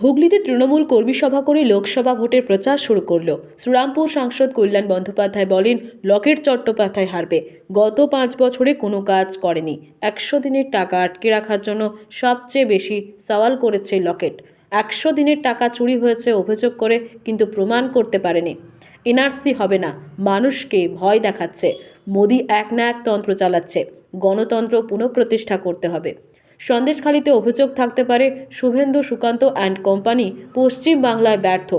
হুগলিতে তৃণমূল কর্মী সভা করে লোকসভা ভোটের প্রচার শুরু করল। শ্রীরামপুর সাংসদ কল্যাণ বন্দ্যোপাধ্যায় বলেন, লকেট চট্টোপাধ্যায় হারবে। গত পাঁচ বছরে কোনো কাজ করেনি। একশো দিনের টাকা আটকে রাখার জন্য সবচেয়ে বেশি সওয়াল করেছে লকেট। একশো দিনের টাকা চুরি হয়েছে অভিযোগ করে, কিন্তু প্রমাণ করতে পারেনি। এনআরসি হবে না, মানুষকে ভয় দেখাচ্ছে। মোদি এক না এক তন্ত্র চালাচ্ছে। গণতন্ত্র পুনঃপ্রতিষ্ঠা করতে হবে। সন্দেশখালিতে অভিযোগ থাকতে পারে শুভেন্দু, সুকান্ত অ্যান্ড কোম্পানি পশ্চিম বাংলায় ব্যর্থ।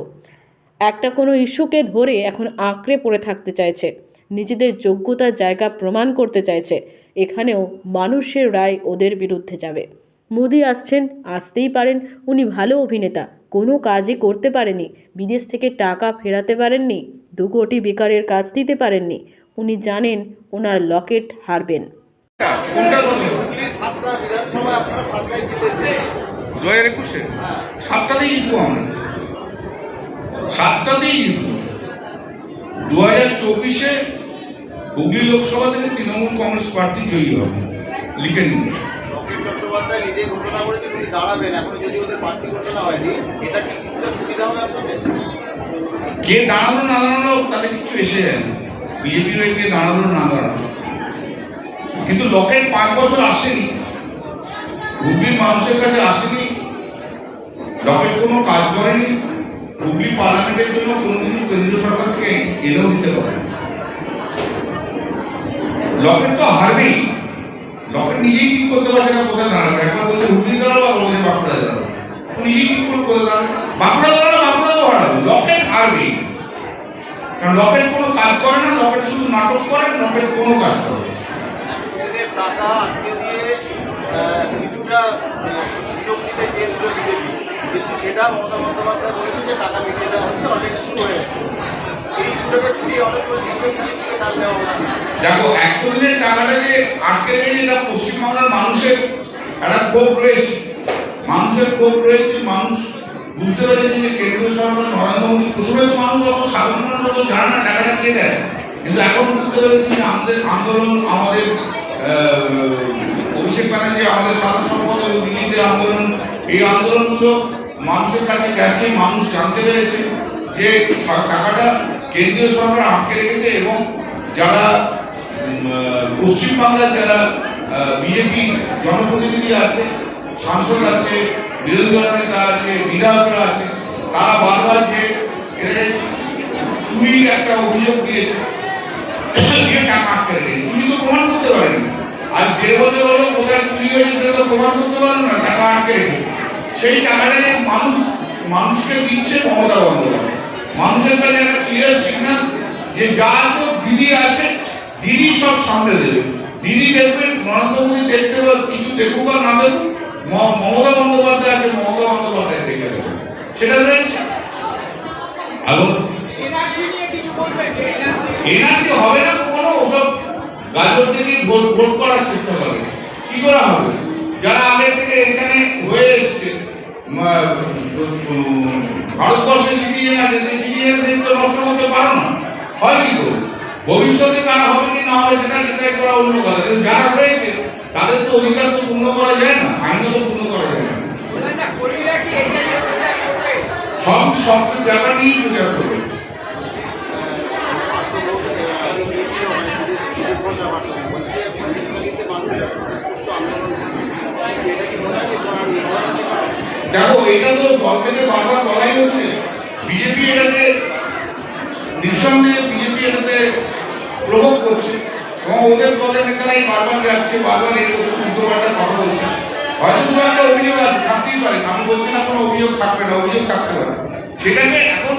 একটা কোনো ইস্যুকে ধরে এখন আঁকড়ে পড়ে থাকতে চাইছে। নিজেদের যোগ্যতার জায়গা প্রমাণ করতে চাইছে। এখানেও মানুষের রায় ওদের বিরুদ্ধে যাবে। মোদি আসছেন, আসতেই পারেন। উনি ভালো অভিনেতা। কোনো কাজই করতে পারেনি বিদেশ থেকে টাকা ফেরাতে পারেননি। দু কোটি বেকারের কাজ দিতে পারেননি। উনি জানেন ওনার লকেট হারবেন। কোনটা? হুগলির সাতটা বিধানসভায় আপনারা সাতটাই জিতেছেন। দু হাজার একুশে? হ্যাঁ। সাতটাতেই জিতবো আমরা। সাতটাতেই জিতবো। দু হাজার চব্বিশে হুগলি লোকসভা থেকে তৃণমূল কংগ্রেস প্রার্থী জয়ী হবে। লিখে নিন। লকেট চট্টোপাধ্যায় নিজেই ঘোষণা করেছেন উনি দাঁড়াবেন এখনও যদি ওদের প্রার্থী ঘোষণা হয়নি এটা কি কিছুটা সুবিধা হবে আপনাদের? কে দাঁড়াল না দাঁড়াল তাতে কিছু এসে যায় না। বিজেপির হয়ে কে দাঁড়াল না দাঁড়াল। কিন্তু লকেট পাঁচ বছর আসেনি। হুগলির মানুষের কাছে আসেনি। লকেট কোনো কাজ করেনি। হুগলি পার্লামেন্টের জন্য কোনো কিছু কেন্দ্রীয় সরকার থেকে এলেও দিতে পারে। লকেট তো হারবেই। লকেট নিজেই ঠিক করতে পারছে না কোথায় দাঁড়াবে। একবার বলছে হুগলি দাঁড়াবো আবার বলছে বাঁকুড়া দাঁড়াবো নিজেই ঠিক করে কোথায় দাঁড়াবে বাঁকুড়া দাঁড়াবে বাঁকুড়া তো হারাবে। লকেট হারবেই। কারণ লকেট কোনো কাজ করে না লকেট শুধু নাটক করে লকেট কোনো কাজ করে না। টাকা আটকে দিয়ে কিছুটা সুযোগ নিতে চেয়েছিল বিজেপি। কিন্তু সেটা মমতা বন্দ্যোপাধ্যায় বলেছে যে টাকা মিটিয়ে দেওয়া হচ্ছে অলরেডি শুরু হয়ে গেছে। এই সুযোগে পুলিশ অনেক করে সন্দেশখালীর দিকে টান নেওয়া হচ্ছে। দেখো একশো দিনের টাকাটা যে আটকে রেখেছে, এটা পশ্চিমবাংলার মানুষের একটা ক্ষোভ রয়েছে। মানুষের ক্ষোভ রয়েছে, মানুষ বুঝতে পেরেছে যে কেন্দ্রীয় সরকার নরেন্দ্র মোদী প্রথমে তো মানুষ অত সাধারণ মানুষ অত জানে না, টাকাটা কে দেয়। কিন্তু এখন বুঝতে পেরেছি যে আমাদের আন্দোলন, আমাদের অভিষেক ব্যানার্জি আমাদের সাধারণ সম্পাদক দিল্লিতে আন্দোলন, এই আন্দোলনগুলো মানুষের কাছে গেছে, মানুষ জানতে পেরেছে যে টাকাটা কেন্দ্রীয় সরকার আটকে রেখেছে এবং যারা পশ্চিমবাংলার যারা বিজেপি জনপ্রতিনিধি আছে, সাংসদ আছে বিরোধী দলের নেতা আছে, বিধায়করা আছে, তারা বারবার যে চুরির একটা অভিযোগ দিয়েছে। দিয়ে টাকা আটকে রেখেছে চুরি তো প্রমাণ করতে পারেনি আর দেড় বছর হলো কোথায় চুরি হয়েছে সেটা তো প্রমাণ করতে পারল না টাকা আটকে সেই টাকাটা মানুষ মানুষকে দিচ্ছে মমতা বন্দ্যোপাধ্যায়। মানুষের কাছে একটা ক্লিয়ার সিগন্যাল যে যা আছে দিদি আছে দিদি সব সামনে দেবে। দিদি দেখবে নরেন্দ্র মোদী দেখতে পাবে কিছু দেখুক আর না দেখুক মমতা বন্দ্যোপাধ্যায় আছে মমতা বন্দ্যোপাধ্যায় দেখে দেবে সেটা রয়েছে হ্যালো? এনআরসি হবে না কোনো ওসব গাজর থেকে ভোট করার চেষ্টা করে? কি করা হবে? যারা আগে থেকে এখানে হয়ে এসছে উম, সিটিজেন আছে সেই সিটিজেনশিপ তো নষ্ট করতে পারো না। হয় কি করে? ভবিষ্যতে কারা হবে কি না হবে সেটা ডিসাইড করা অন্য কথা। কিন্তু যারা রয়েছে তাদের তো অধিকার তো পূর্ণ করা যায় না আইন তো পূর্ণ করা যায় না। সব সব ব্যাপার নিয়েই প্রচার করবে। দেখো, এটা তো দল থেকে বারবার বলাই হচ্ছে। বিজেপি এটাকে নিঃসন্দেহে বিজেপি এটাতে প্রভোগ করছে এবং ওদের দলের নেতারাই বারবার যাচ্ছে, বারবার এই করছে কথা বলছে। হয়তো দু একটা অভিযোগ আছে, থাকতেই পারে। আমি বলছি না, কোনো অভিযোগ থাকবে না, অভিযোগ থাকতে পারে। সেটাকে এখন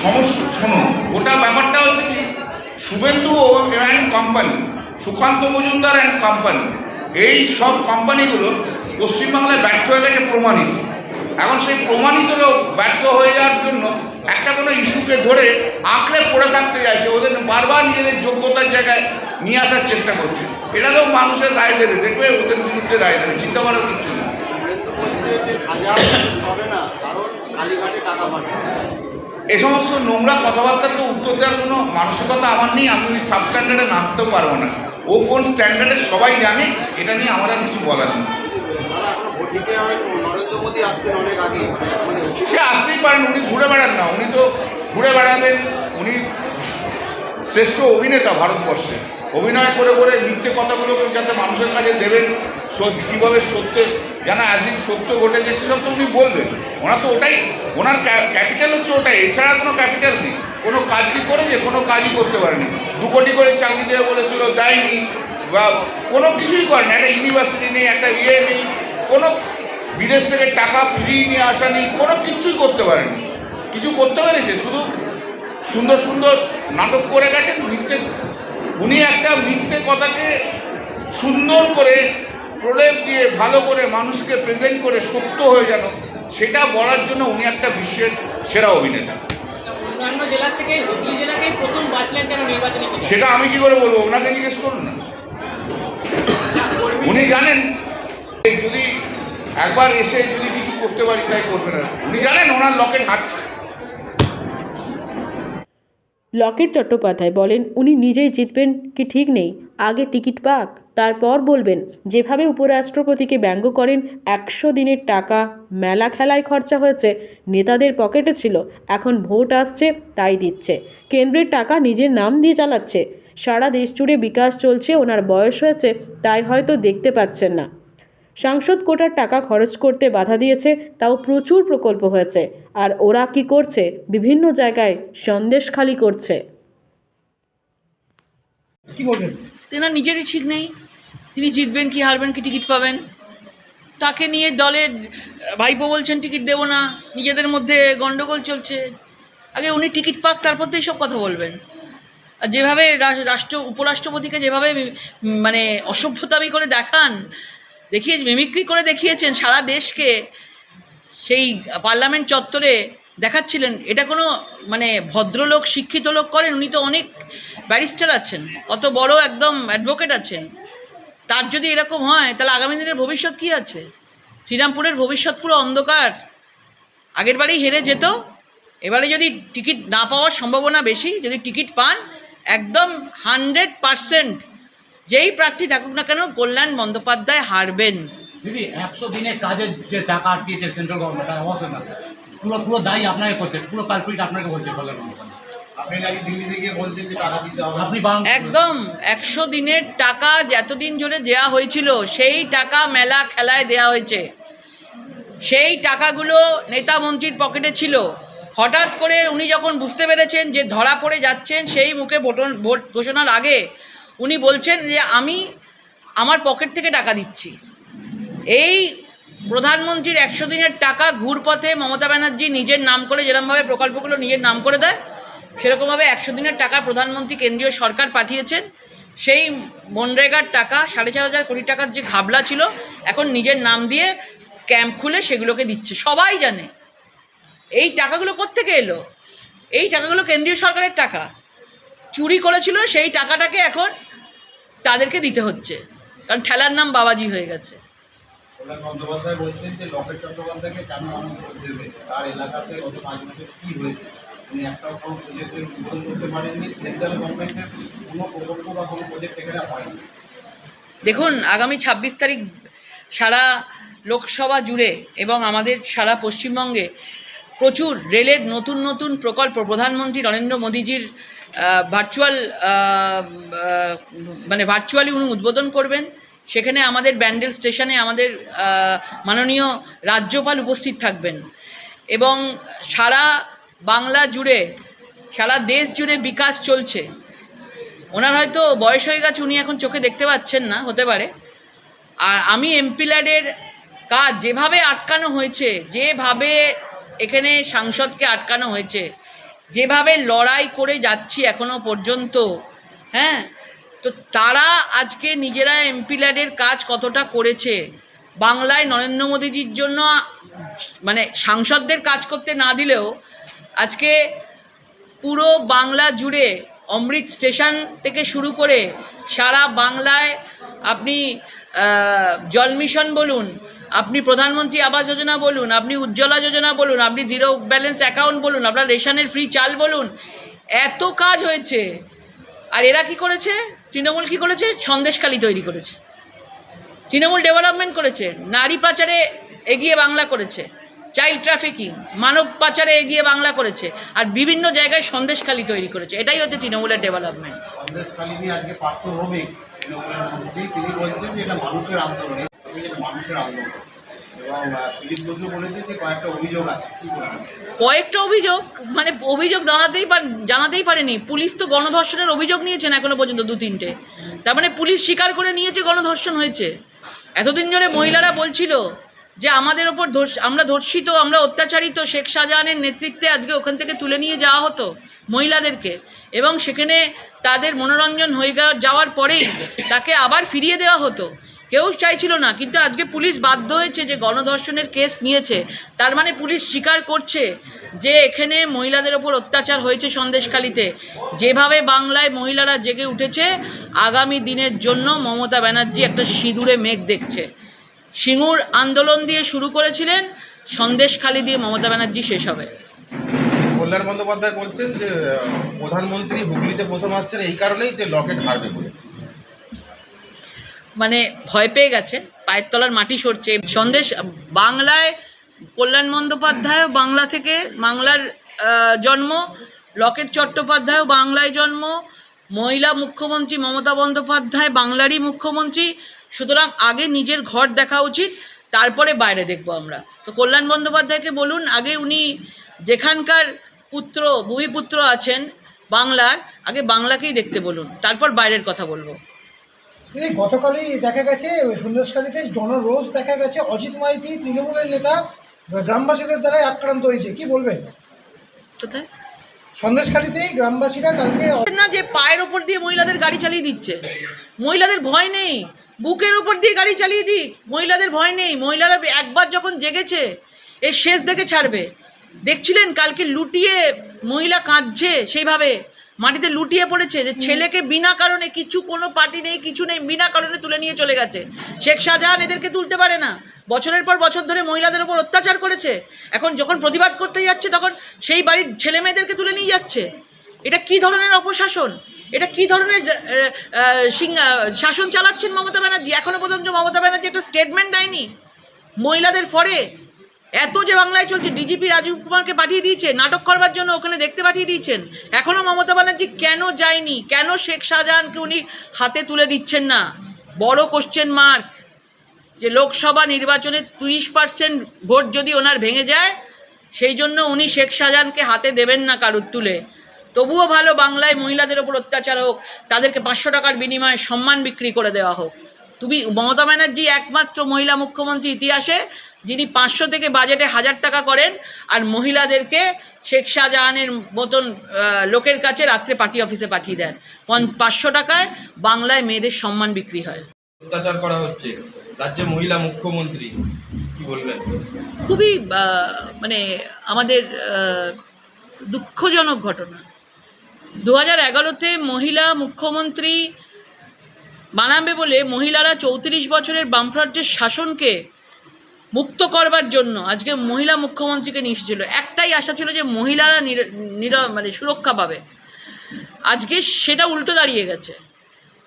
সমস্যা শোনো ওটা ব্যাপারটা হচ্ছে কি? Suvendu and company, Sukanta Majumdar and company, এই সব কোম্পানিগুলো পশ্চিমবাংলায় ব্যর্থ হয়ে গেছে প্রমাণিত। এখন সেই প্রমাণিত ব্যর্থ হয়ে যাওয়ার জন্য একটা কোনো ইস্যুকে ধরে আঁকড়ে পড়ে থাকতে যাচ্ছে, ওদের বারবার নিজেদের যোগ্যতার জায়গায় নিয়ে আসার চেষ্টা করছে। এটা তো মানুষের রায় দেবে, দেখবে ওদের বিরুদ্ধে রায় দেবে, চিন্তা করার কিছু না এ সমস্ত নোংরা কথাবার্তার তো উত্তর দেওয়ার কোনো মানসিকতা আমার নেই, আমি ওই সাবস্ট্যান্ডার্ডে নামতেও পারব না। ও কোন স্ট্যান্ডার্ডে সবাই জানে, এটা নিয়ে আমার আর কিছু বলার নেই। সে আসতেই পারেন, উনি ঘুরে বেড়ান না, উনি তো ঘুরে বেড়াবেন, উনি শ্রেষ্ঠ অভিনেতা ভারতবর্ষে। অভিনয় করে করে মিথ্যে কথাগুলোকে যাতে মানুষের কাছে দেবেন, সত্যি কীভাবে সত্যে যেন আজই সত্য ঘটেছে, সেসব তো উনি বলবেন। ওনার তো ওটাই, ওনার ক্যাপিটাল হচ্ছে ওটাই, এছাড়া কোনো ক্যাপিটাল নেই। কোনো কাজ কি করেছে কোনো কাজই করতে পারেনি। দু কোটি করে চাকরি দেওয়া বলেছিল, দেয়নি, বা কোনো কিছুই করেনি একটা ইউনিভার্সিটি নেই, একটা ইয়ে নেই, কোনো বিদেশ থেকে টাকা ফিরিয়ে নিয়ে আসা নেই, কোনো কিছুই করতে পারেনি। কিছু করতে পেরেছে, শুধু সুন্দর সুন্দর নাটক করে গেছেন, মিথ্যে উনি একটা মিথ্যে কথাকে সুন্দর করে প্রলেপ দিয়ে ভালো করে মানুষকে প্রেজেন্ট করে সত্য হয়ে যেন সেটা বলার জন্য উনি একটা বিশ্বের সেরা অভিনেতা। অন্যান্য থেকে হুগলি জেলাকেই প্রথম বাঁচলেন কেন নির্বাচনী সেটা আমি কি করে বলব? ওনাকে জিজ্ঞেস করুন না। উনি জানেন যদি একবার এসে যদি কিছু করতে পারি তাই করবেন না উনি জানেন ওনার লকেট হাঁটছে। লকেট চট্টোপাধ্যায় বলেন, উনি নিজেই জিতবেন কি ঠিক নেই। আগে টিকিট পাক, তারপর বলবেন। যেভাবে উপরাষ্ট্রপতিকে ব্যঙ্গ করেন, একশো দিনের টাকা মেলা খেলায় খরচা হয়েছে। নেতাদের পকেটে ছিল, এখন ভোট আসছে, তাই দিচ্ছে। কেন্দ্রের টাকা নিজের নাম দিয়ে চালাচ্ছে। সারা দেশ জুড়ে বিকাশ চলছে, ওনার বয়স হয়েছে, তাই হয়তো দেখতে পাচ্ছেন না। সাংসদ কোটার টাকা খরচ করতে বাধা দিয়েছে তাও প্রচুর প্রকল্প হয়েছে। আর ওরা কি করছে বিভিন্ন জায়গায় সন্দেশ খালি করছে। তেনার নিজেরই ঠিক নেই। তিনি জিতবেন কি হারবেন কি টিকিট পাবেন। তাকে নিয়ে দলের ভাইপো বলছেন টিকিট দেবো না। নিজেদের মধ্যে গন্ডগোল চলছে। আগে উনি টিকিট পাক তারপর তো এইসব কথা বলবেন। আর যেভাবে রাষ্ট্র উপরাষ্ট্রপতিকে যেভাবে মানে অসভ্যতামি করে দেখান দেখিয়ে মিমিক্রি করে দেখিয়েছেন সারা দেশকে। সেই পার্লামেন্ট চত্বরে দেখাচ্ছিলেন। এটা কোনো মানে ভদ্রলোক, শিক্ষিত লোক করেন, উনি তো অনেক ব্যারিস্টার আছেন। অত বড় একদম অ্যাডভোকেট আছেন। তার যদি এরকম হয়, তাহলে আগামী দিনের ভবিষ্যৎ কি আছে? শ্রীরামপুরের ভবিষ্যৎ পুরো অন্ধকার। আগের বারেই হেরে যেত। এবারে যদি টিকিট না পাওয়ার সম্ভাবনা বেশি, যদি টিকিট পান, একদম হান্ড্রেড পারসেন্ট যেই প্রার্থী থাকুক না কেন কল্যাণ বন্দ্যোপাধ্যায় হারবেন। দিদি একশো দিনে কাজের যে টাকা আটকিয়েছে সেন্ট্রাল গভর্নমেন্ট অবশ্যই না। পুরো পুরো দায়ী আপনাকে করছে পুরো কালপিট আপনাকে বলছে কল্যাণ একদম একশো দিনের টাকা যতদিন জুড়ে দেওয়া হয়েছিল সেই টাকা মেলা খেলায় দেওয়া হয়েছে। সেই টাকাগুলো নেতা মন্ত্রীর পকেটে ছিল। হঠাৎ করে উনি যখন বুঝতে পেরেছেন যে ধরা পড়ে যাচ্ছেন সেই মুখে ভোটন ভোট ঘোষণার আগে উনি বলছেন যে আমি আমার পকেট থেকে টাকা দিচ্ছি। এই প্রধানমন্ত্রীর একশো দিনের টাকা ঘুরপথে মমতা ব্যানার্জি নিজের নাম করে যেরকমভাবে প্রকল্পগুলো নিজের নাম করে দেয়, সেরকমভাবে একশো দিনের টাকা প্রধানমন্ত্রী কেন্দ্রীয় সরকার পাঠিয়েছেন। সেই মনরেগার টাকা, সাড়ে চার হাজার কোটি টাকার যে ঘাবলা ছিল, এখন নিজের নাম দিয়ে ক্যাম্প খুলে সেগুলোকে দিচ্ছে। সবাই জানে। এই টাকাগুলো কোত্থেকে এলো? এই টাকাগুলো কেন্দ্রীয় সরকারের টাকা। চুরি করেছিল, সেই টাকাটাকে এখন তাদেরকে দিতে হচ্ছে। কারণ ঠেলার নাম বাবাজি হয়ে গেছে। দেখুন আগামী ছাব্বিশ তারিখ সারা লোকসভা জুড়ে এবং আমাদের সারা পশ্চিমবঙ্গে প্রচুর রেলের নতুন নতুন প্রকল্প, প্রধানমন্ত্রী নরেন্দ্র মোদীজির ভার্চুয়াল মানে ভার্চুয়ালি উনি উদ্বোধন করবেন। সেখানে আমাদের ব্যান্ডেল স্টেশনে আমাদের মাননীয় রাজ্যপাল উপস্থিত থাকবেন। এবং সারা বাংলা জুড়ে, সারা দেশ জুড়ে বিকাশ চলছে। ওনার হয়তো বয়স হয়ে গেছে, উনি এখন চোখে দেখতে পাচ্ছেন না, হতে পারে। আর আমি এমপিল্যাডের কাজ যেভাবে আটকানো হয়েছে, যেভাবে এখানে সাংসদকে আটকানো হয়েছে। যেভাবে লড়াই করে যাচ্ছি এখনও পর্যন্ত হ্যাঁ? তো তারা আজকে নিজেরা এমপি ল্যাডের কাজ কতটা করেছে? বাংলায় নরেন্দ্র মোদীজির জন্য মানে সাংসদদের কাজ করতে না দিলেও আজকে পুরো বাংলা জুড়ে অমৃত স্টেশন থেকে শুরু করে সারা বাংলায় আপনি জল মিশন বলুন আপনি প্রধানমন্ত্রী আবাস যোজনা বলুন, আপনি উজ্জ্বলা যোজনা বলুন, আপনি জিরো ব্যালেন্স অ্যাকাউন্ট বলুন, আপনার রেশনের ফ্রি চাল বলুন, এত কাজ হয়েছে। আর এরা কি করেছে? তৃণমূল কি করেছে? সন্দেশকালী তৈরি করেছে। তৃণমূল ডেভেলপমেন্ট করেছে, নারী পাচারে এগিয়ে বাংলা করেছে, চাইল্ড ট্রাফিকিং, মানব পাচারে এগিয়ে বাংলা করেছে, আর বিভিন্ন জায়গায় সন্দেশখালি তৈরি করেছে। এটাই হচ্ছে তৃণমূলের ডেভেলপমেন্ট। নিয়ে আজকে পার্থ ভৌমিক তিনি বলছেন যে এটা মানুষের আন্দোলন। কয়েকটা অভিযোগ কয়েকটা অভিযোগ? মানে অভিযোগ জানাতেই জানাতেই পারেনি। পুলিশ তো গণধর্ষণের অভিযোগ নিয়েছেন এখনও পর্যন্ত দু তিনটে। তার মানে পুলিশ স্বীকার করে নিয়েছে গণধর্ষণ হয়েছে। এতদিন ধরে মহিলারা বলছিল যে আমাদের ওপর আমরা ধর্ষিত, আমরা অত্যাচারিত, শেখ শাহজাহানের নেতৃত্বে আজকে ওখান থেকে তুলে নিয়ে যাওয়া হতো মহিলাদেরকে। এবং সেখানে তাদের মনোরঞ্জন হয়ে যাওয়ার পরেই তাকে আবার ফিরিয়ে দেওয়া হতো। কেউ চাইছিল না, কিন্তু আজকে পুলিশ বাধ্য হয়েছে যে গণধর্ষণের কেস নিয়েছে। তার মানে পুলিশ স্বীকার করছে যে এখানে মহিলাদের ওপর অত্যাচার হয়েছে সন্দেশখালিতে। যেভাবে বাংলায় মহিলারা জেগে উঠেছে, আগামী দিনের জন্য মমতা ব্যানার্জি একটা সিঁদুরে মেঘ দেখছে। সিঙ্গুর আন্দোলন দিয়ে শুরু করেছিলেন, সন্দেশখালি দিয়ে মমতা ব্যানার্জি শেষ হবে। কল্যাণ বন্দ্যোপাধ্যায় বলছেন যে প্রধানমন্ত্রী হুগলিতে প্রথম আসছেন এই কারণেই যে লকেট হারবে বলে। মানে ভয় পেয়ে গেছে। পায়ের তলার মাটি সরছে। সন্দেশ বাংলায় কল্যাণ বন্দ্যোপাধ্যায়ও বাংলা থেকে বাংলার জন্ম, লকেট চট্টোপাধ্যায়ও বাংলায় জন্ম, মহিলা মুখ্যমন্ত্রী মমতা বন্দ্যোপাধ্যায় বাংলারই মুখ্যমন্ত্রী। সুতরাং আগে নিজের ঘর দেখা উচিত, তারপরে বাইরে দেখব আমরা। তো কল্যাণ বন্দ্যোপাধ্যায়কে বলুন, আগে উনি যেখানকার পুত্র, ভূমিপুত্র আছেন বাংলার, আগে বাংলাকেই দেখতে বলুন, তারপর বাইরের কথা বলব। এই গতকালই দেখা গেছে সন্দেশকারীতে জনরোষ দেখা গেছে অজিত মাইতি তৃণমূলের নেতা গ্রামবাসীদের দ্বারাই আক্রান্ত হয়েছে। কি বলবেন? কোথায়? সন্দেশকারীতেই গ্রামবাসীরা কালকে না যে পায়ের ওপর দিয়ে মহিলাদের গাড়ি চালিয়ে দিচ্ছে। মহিলাদের ভয় নেই। বুকের ওপর দিয়ে গাড়ি চালিয়ে দিক। মহিলাদের ভয় নেই। মহিলারা একবার যখন জেগেছে এর শেষ দেখে ছাড়বে। দেখছিলেন কালকে লুটিয়ে মহিলা কাঁদছে সেইভাবে। মাটিতে লুটিয়ে পড়েছে যে ছেলেকে বিনা কারণে কিছু কোনো পার্টি নেই কিছু নেই বিনা কারণে তুলে নিয়ে চলে গেছে। শেখ শাহজাহান এদেরকে তুলতে পারে না। বছরের পর বছর ধরে মহিলাদের উপর অত্যাচার করেছে। এখন যখন প্রতিবাদ করতে যাচ্ছে তখন সেই বাড়ির ছেলে মেয়েদেরকে তুলে নিয়ে যাচ্ছে। এটা কি ধরনের অপশাসন? এটা কি ধরনের শাসন চালাচ্ছেন মমতা ব্যানার্জি? এখনও পর্যন্ত মমতা ব্যানার্জি একটা স্টেটমেন্ট দেয়নি। মহিলাদের ফরে এত যে বাংলায় চলছে ডিজিপি রাজীব কুমারকে পাঠিয়ে দিয়েছে, নাটক করবার জন্য ওখানে দেখতে পাঠিয়ে দিয়েছেন। এখনও মমতা ব্যানার্জি কেন যায়নি? কেন শেখ শাহজাহানকে উনি হাতে তুলে দিচ্ছেন না? বড় কোশ্চেন মার্ক যে লোকসভা নির্বাচনে তিরিশ পার্সেন্ট ভোট যদি ওনার ভেঙে যায়, সেই জন্য উনি শেখ শাহজাহানকে হাতে দেবেন না কারুর তুলে। তবুও ভালো বাংলায় মহিলাদের ওপর অত্যাচার হোক, তাদেরকে পাঁচশো টাকার বিনিময়ে সম্মান বিক্রি করে দেওয়া হোক। তুমি মমতা ব্যানার্জি একমাত্র মহিলা মুখ্যমন্ত্রী ইতিহাসে যিনি পাঁচশো থেকে বাজেটে হাজার টাকা করেন আর মহিলাদেরকে শেখ শাহজাহানের মতন লোকের কাছে রাত্রে পার্টি অফিসে পাঠিয়ে দেন। পাঁচশো টাকায় বাংলায় মেয়েদের সম্মান বিক্রি হয়। অত্যাচার করা হচ্ছে। রাজ্যে মহিলা মুখ্যমন্ত্রী কি বলবেন? খুবই মানে আমাদের দুঃখজনক ঘটনা। দু হাজার এগারোতে মহিলা মুখ্যমন্ত্রী বানাবে বলে মহিলারা চৌত্রিশ বছরের বামফ্রন্টের শাসনকে মুক্ত করবার জন্য আজকে মহিলা মুখ্যমন্ত্রীকে নিয়ে এসেছিল। একটাই আশা ছিল যে মহিলারা নির- মানে সুরক্ষা পাবে। আজকে সেটা উল্টো দাঁড়িয়ে গেছে।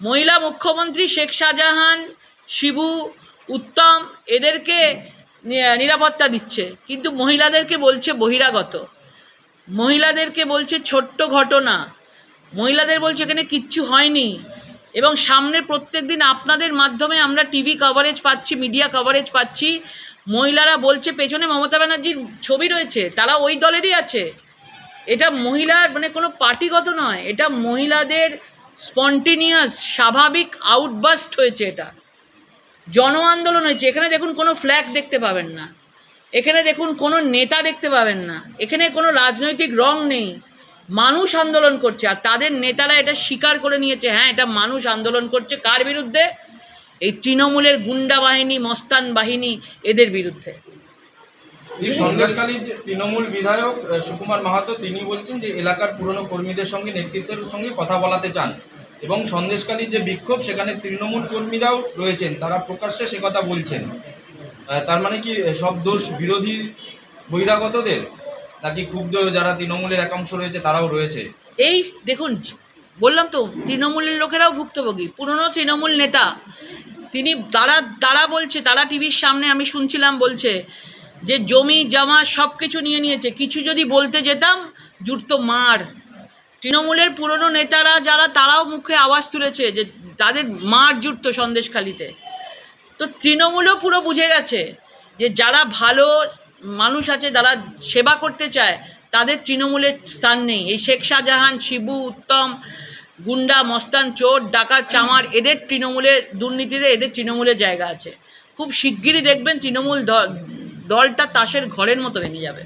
মহিলা মুখ্যমন্ত্রী শেখ শাহজাহান, শিবু, উত্তম এদেরকে নিরাপত্তা দিচ্ছে। কিন্তু মহিলাদেরকে বলছে বহিরাগত। মহিলাদেরকে বলছে ছোট্ট ঘটনা। মহিলাদের বলছে এখানে কিচ্ছু হয়নি। এবং সামনে প্রত্যেক দিন আপনাদের মাধ্যমে আমরা টিভি কভারেজ পাচ্ছি মিডিয়া কভারেজ পাচ্ছি। মহিলারা বলছে, পেছনে মমতা ব্যানার্জির ছবি রয়েছে, তারা ওই দলেরই আছে। এটা মহিলার মানে কোনো পার্টিগত নয়, এটা মহিলাদের স্পন্টিনিয়াস, স্বাভাবিক আউটবাস্ট হয়েছে এটা। জন আন্দোলন হয়েছে, এখানে দেখুন কোনো ফ্ল্যাগ দেখতে পাবেন না। এখানে দেখুন কোনো নেতা দেখতে পাবেন না। এখানে কোনো রাজনৈতিক রং নেই। মানুষ আন্দোলন করছে আর তাদের নেতারা এটা স্বীকার করে নিয়েছে হ্যাঁ এটা মানুষ আন্দোলন করছে কার বিরুদ্ধে? এই তৃণমূলের গুন্ডা বাহিনী, মস্তান বাহিনী এদের বিরুদ্ধে। যে তৃণমূল বিধায়ক সুকুমার মাহাতো, তিনি বলছেন যে এলাকার পুরনো কর্মীদের সঙ্গে, নেতৃত্বের সঙ্গে কথা বলাতে চান এবং সন্দেশকালীর যে বিক্ষোভ, সেখানে তৃণমূল কর্মীরাও রয়েছেন, তারা প্রকাশ্যে সে কথা বলছেন। তার মানে কি সব দোষ বিরোধী বহিরাগতদের? নাকি ক্ষুব্ধ যারা তৃণমূলের একাংশ রয়েছে, তারাও রয়েছে? এই দেখুন, বললাম তো, তৃণমূলের লোকেরাও ভুক্তভোগী, পুরনো তৃণমূল নেতা, তিনি তারা তারা বলছে, তারা টিভির সামনে আমি শুনছিলাম বলছে যে জমি, জমা সব কিছু নিয়ে নিয়েছে, কিছু যদি বলতে যেতাম জুটতো মার। তৃণমূলের পুরনো নেতারা যারা, তারাও মুখে আওয়াজ তুলেছে যে তাদের মার জুটতো সন্দেশখালিতে। তো তৃণমূলও পুরো বুঝে গেছে যে যারা ভালো মানুষ আছে যারা সেবা করতে চায়, তাদের তৃণমূলের স্থান নেই। এই শেখ শাহজাহান, শিবু, উত্তম, গুন্ডা, মস্তান, চোর, ডাকাত, চামার, এদের তৃণমূলের দুর্নীতিতে এদের তৃণমূলের জায়গা আছে। খুব শিগগিরই দেখবেন তৃণমূল দল, দলটা তাসের ঘরের মতো ভেঙে যাবে।